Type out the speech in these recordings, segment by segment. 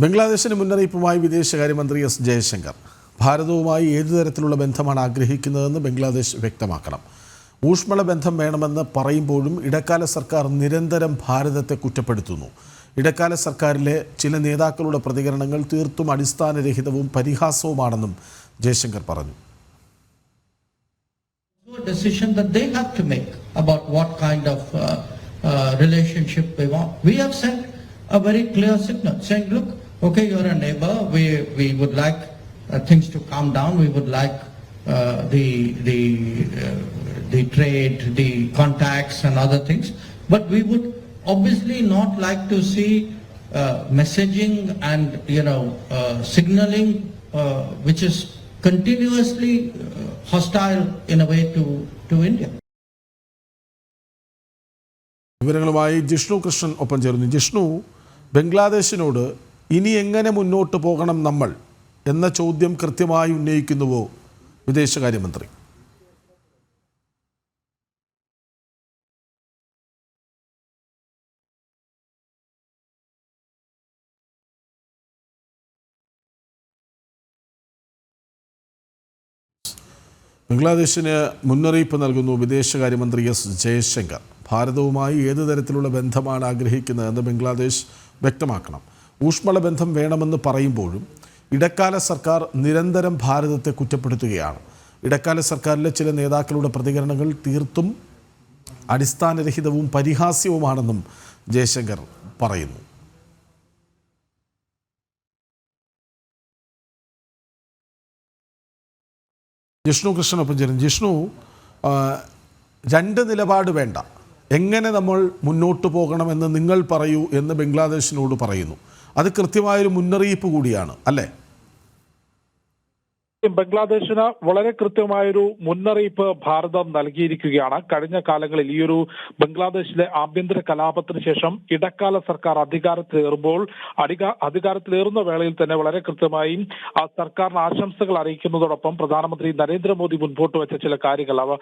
ബംഗ്ലാദേശിന് മുന്നറിയിപ്പുമായി വിദേശകാര്യമന്ത്രി എസ് ജയശങ്കർ. ഭാരതവുമായി ഏതു തരത്തിലുള്ള ബന്ധമാണ് ആഗ്രഹിക്കുന്നതെന്ന് ബംഗ്ലാദേശ് വ്യക്തമാക്കണം. ഊഷ്മള ബന്ധം വേണമെന്ന് പറയുമ്പോഴും ഇടക്കാല സർക്കാർ നിരന്തരം ഭാരതത്തെ കുറ്റപ്പെടുത്തുന്നു. ഇടക്കാല സർക്കാരിലെ ചില നേതാക്കളുടെ പ്രതികരണങ്ങൾ തീർത്തും അടിസ്ഥാനരഹിതവും പരിഹാസവുമാണെന്നും ജയശങ്കർ പറഞ്ഞു. Decision that they have to make about what kind of uh, uh, relationship want. We have sent a very clear signal saying, look, okay, you're a neighbor. We, we would like uh, things to calm down. We would like uh, the, the, uh, the trade, the contacts and other things. But we would obviously not like to see uh, messaging and, you know, uh, signaling uh, which is continuously uh, hostile in a way to, to India. വിവരങ്ങളുമായി ജിഷ്ണു കൃഷ്ണൻ ഒപ്പം ചേർന്നു ജിഷ്ണു ബംഗ്ലാദേശിനോട് ഇനി എങ്ങനെ മുന്നോട്ട് പോകണം നമ്മൾ എന്ന ചോദ്യം കൃത്യമായി ഉന്നയിക്കുന്നുവോ വിദേശകാര്യമന്ത്രി? ബംഗ്ലാദേശിന് മുന്നറിയിപ്പ് നൽകുന്നു വിദേശകാര്യമന്ത്രി എസ് ജയശങ്കർ. ഭാരതവുമായി ഏത് തരത്തിലുള്ള ബന്ധമാണ് ആഗ്രഹിക്കുന്നതെന്ന് ബംഗ്ലാദേശ് വ്യക്തമാക്കണം. ഊഷ്മള ബന്ധം വേണമെന്ന് പറയുമ്പോഴും ഇടക്കാല സർക്കാർ നിരന്തരം ഭാരതത്തെ കുറ്റപ്പെടുത്തുകയാണ്. ഇടക്കാല സർക്കാരിലെ ചില നേതാക്കളുടെ പ്രതികരണങ്ങൾ തീർത്തും അടിസ്ഥാനരഹിതവും പരിഹാസ്യവുമാണെന്നും ജയശങ്കർ പറയുന്നു. ജിഷ്ണു കൃഷ്ണനൊപ്പം ചേരും. ജിഷ്ണു രണ്ട് നിലപാട് വേണ്ട. എങ്ങനെ നമ്മൾ മുന്നോട്ട് പോകണമെന്ന് നിങ്ങൾ പറയൂ എന്ന് ബംഗ്ലാദേശിനോട് പറയുന്നു. അത് കൃത്യമായൊരു മുന്നറിയിപ്പ് കൂടിയാണ് അല്ലേ? ബംഗ്ലാദേശിന് വളരെ കൃത്യമായൊരു മുന്നറിയിപ്പ് ഭാരതം നൽകിയിരിക്കുകയാണ്. കഴിഞ്ഞ കാലങ്ങളിൽ ഈ ഒരു ബംഗ്ലാദേശിലെ ആഭ്യന്തര കലാപത്തിന് ശേഷം ഇടക്കാല സർക്കാർ അധികാരത്തിലേറുമ്പോൾ അധിക അധികാരത്തിലേറുന്ന വേളയിൽ തന്നെ വളരെ കൃത്യമായി ആ സർക്കാരിന് ആശംസകൾ അറിയിക്കുന്നതോടൊപ്പം പ്രധാനമന്ത്രി നരേന്ദ്രമോദി മുൻപോട്ട് വെച്ച ചില കാര്യങ്ങൾ അവ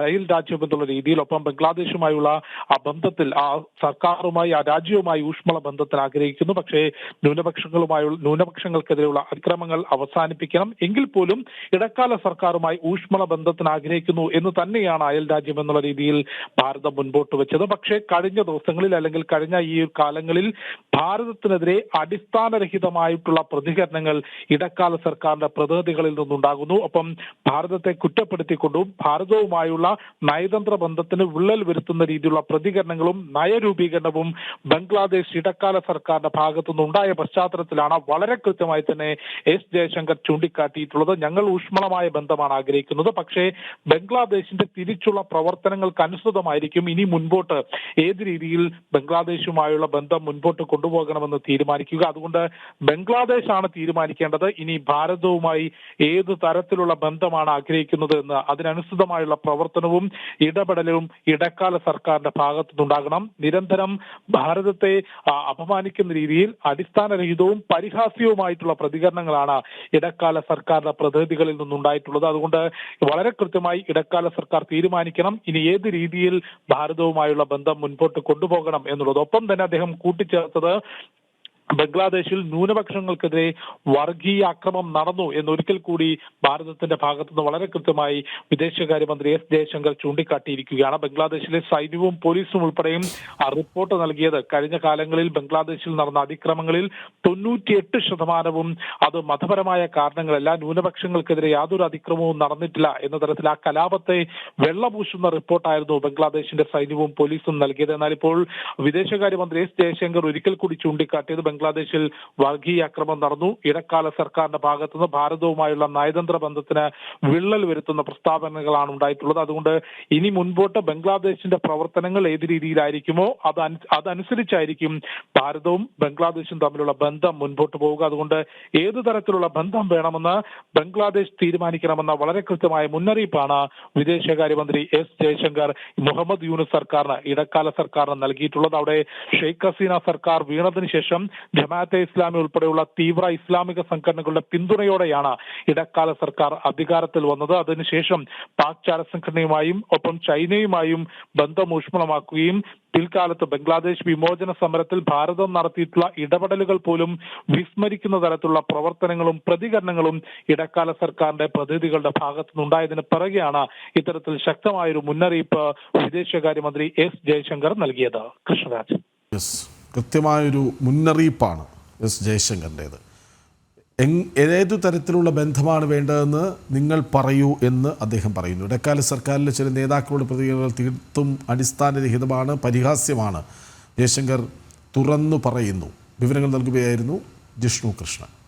അയൽ രാജ്യം എന്നുള്ള രീതിയിൽ ഒപ്പം ബംഗ്ലാദേശുമായുള്ള ആ ബന്ധത്തിൽ ആ സർക്കാരുമായി ആ രാജ്യവുമായി ഊഷ്മള ബന്ധത്തിൽ ആഗ്രഹിക്കുന്നു. പക്ഷേ ന്യൂനപക്ഷങ്ങളുമായുള്ള ന്യൂനപക്ഷങ്ങൾക്കെതിരെയുള്ള അതിക്രമങ്ങൾ അവസാനിപ്പിക്കണം. എങ്കിൽ പോലും ഇടക്കാല സർക്കാരുമായി ഊഷ്മള ബന്ധത്തിന് ആഗ്രഹിക്കുന്നു എന്ന് തന്നെയാണ് അയൽ രാജ്യം എന്നുള്ള രീതിയിൽ ഭാരതം മുൻപോട്ട് വെച്ചത്. പക്ഷേ കഴിഞ്ഞ ദിവസങ്ങളിൽ അല്ലെങ്കിൽ കഴിഞ്ഞ ഈ കാലങ്ങളിൽ ഭാരതത്തിനെതിരെ അടിസ്ഥാനരഹിതമായിട്ടുള്ള പ്രതികരണങ്ങൾ ഇടക്കാല സർക്കാരിന്റെ പ്രതിനിധികളിൽ നിന്നുണ്ടാകുന്നു. ഒപ്പം ഭാരതത്തെ കുറ്റപ്പെടുത്തിക്കൊണ്ടും ഭാരതവുമായുള്ള നയതന്ത്ര ബന്ധത്തിന് വിള്ളൽ വരുത്തുന്ന രീതിയിലുള്ള പ്രതികരണങ്ങളും നയരൂപീകരണവും ബംഗ്ലാദേശ് ഇടക്കാല സർക്കാരിന്റെ ഭാഗത്തുനിന്നുണ്ടായ പശ്ചാത്തലത്തിലാണ് വളരെ കൃത്യമായി തന്നെ എസ് ജയശങ്കർ ചൂണ്ടിക്കാട്ടിയിട്ടുള്ളത്. ഞങ്ങൾ ഊഷ്മളമായ ബന്ധമാണ് ആഗ്രഹിക്കുന്നത്. പക്ഷേ ബംഗ്ലാദേശിന്റെ തിരിച്ചുള്ള പ്രവർത്തനങ്ങൾക്ക് അനുസൃതമായിരിക്കും ഇനി മുൻപോട്ട് ഏത് രീതിയിൽ ബംഗ്ലാദേശുമായുള്ള ബന്ധം മുൻപോട്ട് കൊണ്ടുപോകണമെന്ന് തീരുമാനിക്കുക. അതുകൊണ്ട് ബംഗ്ലാദേശ് ആണ് തീരുമാനിക്കേണ്ടത്. ഇനി ഭാരതവുമായി ഏത് തരത്തിലുള്ള ബന്ധമാണ് ആഗ്രഹിക്കുന്നത് എന്ന് അതിനനുസൃതമായുള്ള പ്രവർത്തനവും ഇടപെടലും ഇടക്കാല സർക്കാരിന്റെ ഭാഗത്തുനിന്നുണ്ടാകണം. നിരന്തരം ഭാരതത്തെ അപമാനിക്കുന്ന രീതിയിൽ അടിസ്ഥാനരഹിതവും പരിഹാസ്യവുമായിട്ടുള്ള പ്രതികരണങ്ങളാണ് ഇടക്കാല സർക്കാരിന്റെ പ്രതിനിധികളിൽ നിന്നുണ്ടായിട്ടുള്ളത്. അതുകൊണ്ട് വളരെ കൃത്യമായി ഇടക്കാല സർക്കാർ തീരുമാനിക്കണം. ഇനി ഏത് രീതിയിൽ ഭാരതവുമായുള്ള ബന്ധം മുൻപോട്ട് കൊണ്ടുപോകണം എന്നുള്ളത്. ഒപ്പം തന്നെ അദ്ദേഹം കൂട്ടിച്ചേർത്തത് ബംഗ്ലാദേശിൽ ന്യൂനപക്ഷങ്ങൾക്കെതിരെ വർഗീയ അക്രമം നടന്നു എന്നൊരിക്കൽ കൂടി ഭാരതത്തിന്റെ ഭാഗത്തുനിന്ന് വളരെ കൃത്യമായി വിദേശകാര്യമന്ത്രി എസ് ജയശങ്കർ ചൂണ്ടിക്കാട്ടിയിരിക്കുകയാണ്. ബംഗ്ലാദേശിലെ സൈന്യവും പോലീസും ഉൾപ്പെടെയും റിപ്പോർട്ട് നൽകിയത് കഴിഞ്ഞ കാലങ്ങളിൽ ബംഗ്ലാദേശിൽ നടന്ന അതിക്രമങ്ങളിൽ തൊണ്ണൂറ്റിയെട്ട് ശതമാനവും അത് മതപരമായ കാരണങ്ങളല്ല ന്യൂനപക്ഷങ്ങൾക്കെതിരെ യാതൊരു അതിക്രമവും നടന്നിട്ടില്ല എന്ന തരത്തിൽ ആ കലാപത്തെ വെള്ളപൂശുന്ന റിപ്പോർട്ടായിരുന്നു ബംഗ്ലാദേശിന്റെ സൈന്യവും പോലീസും നൽകിയത്. എന്നാൽ ഇപ്പോൾ വിദേശകാര്യമന്ത്രി എസ് ജയശങ്കർ ഒരിക്കൽ കൂടി ചൂണ്ടിക്കാട്ടിയത് ബംഗ്ലാദേശിൽ വർഗീയ അക്രമം നടന്നു. ഇടക്കാല സർക്കാരിന്റെ ഭാഗത്തുനിന്ന് ഭാരതവുമായുള്ള നയതന്ത്ര ബന്ധത്തിന് വിള്ളൽ വരുത്തുന്ന പ്രസ്താവനകളാണ് ഉണ്ടായിട്ടുള്ളത്. അതുകൊണ്ട് ഇനി മുൻപോട്ട് ബംഗ്ലാദേശിന്റെ പ്രവർത്തനങ്ങൾ ഏത് രീതിയിലായിരിക്കുമോ അത് അതനുസരിച്ചായിരിക്കും ഭാരതവും ബംഗ്ലാദേശും തമ്മിലുള്ള ബന്ധം മുൻപോട്ട് പോവുക. അതുകൊണ്ട് ഏത് തരത്തിലുള്ള ബന്ധം വേണമെന്ന് ബംഗ്ലാദേശ് തീരുമാനിക്കണമെന്ന വളരെ കൃത്യമായ മുന്നറിയിപ്പാണ് വിദേശകാര്യമന്ത്രി എസ് ജയശങ്കർ മുഹമ്മദ് യൂനുസ് സർക്കാരിന് ഇടക്കാല സർക്കാരിന് നൽകിയിട്ടുള്ളത്. അവിടെ ഷെയ്ഖ് ഹസീന സർക്കാർ വീണതിനു ശേഷം ജമാഅത്തെ ഇസ്ലാമി ഉൾപ്പെടെയുള്ള തീവ്ര ഇസ്ലാമിക സംഘടനകളുടെ പിന്തുണയോടെയാണ് ഇടക്കാല സർക്കാർ അധികാരത്തിൽ വന്നത്. അതിനുശേഷം പാക് ചാര സംഘടനയുമായും ഒപ്പം ചൈനയുമായും ബന്ധം ഊഷ്മളമാക്കുകയും പിൽക്കാലത്ത് ബംഗ്ലാദേശ് വിമോചന സമരത്തിൽ ഭാരതം നടത്തിയിട്ടുള്ള ഇടപെടലുകൾ പോലും വിസ്മരിക്കുന്ന തരത്തിലുള്ള പ്രവർത്തനങ്ങളും പ്രതികരണങ്ങളും ഇടക്കാല സർക്കാരിന്റെ പ്രതിനിധികളുടെ ഭാഗത്തുനിന്നുണ്ടായതിന് പിറകെയാണ് ഇത്തരത്തിൽ ശക്തമായൊരു മുന്നറിയിപ്പ് വിദേശകാര്യമന്ത്രി എസ് ജയശങ്കർ നൽകിയത്. കൃഷ്ണരാജ്. കൃത്യമായൊരു മുന്നറിയിപ്പാണ് എസ് ജയശങ്കറിന്റേത്. ഏതു തരത്തിലുള്ള ബന്ധമാണ് വേണ്ടതെന്ന് നിങ്ങൾ പറയൂ എന്ന് അദ്ദേഹം പറയുന്നു. ഇടക്കാല സർക്കാരിലെ ചില നേതാക്കളുടെ പ്രതികരണങ്ങൾ തീർത്തും അടിസ്ഥാനരഹിതമാണ് പരിഹാസ്യമാണ്. ജയശങ്കർ തുറന്നു പറയുന്നു. വിവരങ്ങൾ നൽകുകയായിരുന്നു ജിഷ്ണു കൃഷ്ണൻ.